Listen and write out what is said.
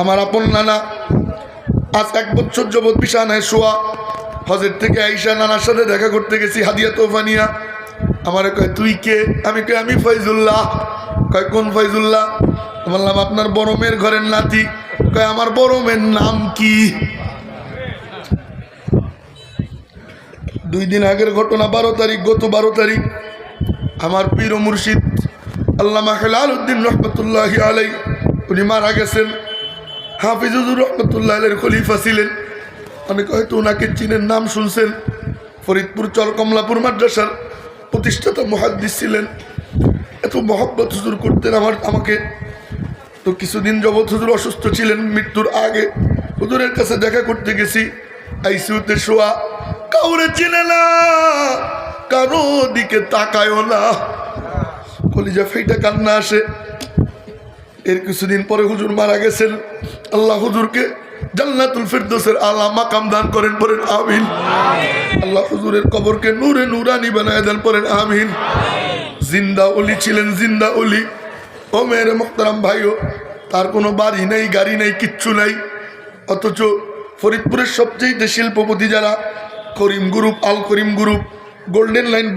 আমার আপন নানা, আজ এক বছর যাবৎ বিছানায় শোয়া। হজের থেকে আইসা নানার সাথে দেখা করতে গেছি, হাদিয়া তোফানিয়া আমার কয়, তুই কে? আমি কই আমি ফয়জুল্লাহ। কয়, কোন ফয়জুল্লাহ? বললাম আপনার বড় মেয়ের ঘরের নাতি। কয়, আমার বড় মেয়ের নাম কি? দুই দিন আগের ঘটনা, বারো তারিখ, গত বারো তারিখ, আমার পীর মুর্শিদ আল্লামা হেলাল উদ্দিন রহমতুল্লাহ আলাই উনি মারা গেছেন। হাফিজুজুর রহমতুল্লাহ আলের খলিফা ছিলেন। অনেক হয়তো ওনাকে চীনের নাম শুনছেন। ফরিদপুর চর কমলাপুর মাদ্রাসার প্রতিষ্ঠাতা মহাদ্দিস ছিলেন। এত মহব্বত হুজুর করতেন আমার, আমাকে। তো কিছুদিন জগৎ হুজুর অসুস্থ ছিলেন, মৃত্যুর আগে। হুজুরের কাছে দেখা করতে গেছি। আইসিউতে শোয়া, কাউরে চিনে না, কারও দিকে তাকায়ও না। কলিজা ফেইটা কান্না আসে। এর কিছুদিন পরে হুজুর মারা গেছেন। আল্লাহ হুজুরকে জান্নাতুল ফিরদৌসের আলা মাকাম দান করেন পড়েন আমিন। আল্লাহ হুজুরের কবরকে নূরে নুরানি বানায় দেন পড়েন আমিন। জিন্দা অলি ছিলেন জিন্দা অলি। ও মেয়ের মোখতারাম ভাইও তার কোনো বাড়ি নেই গাড়ি নেই কিচ্ছু নাই। অথচ ফরিদপুরের সবচেয়ে শিল্পপতি যারা Karim group Al Karim group golden line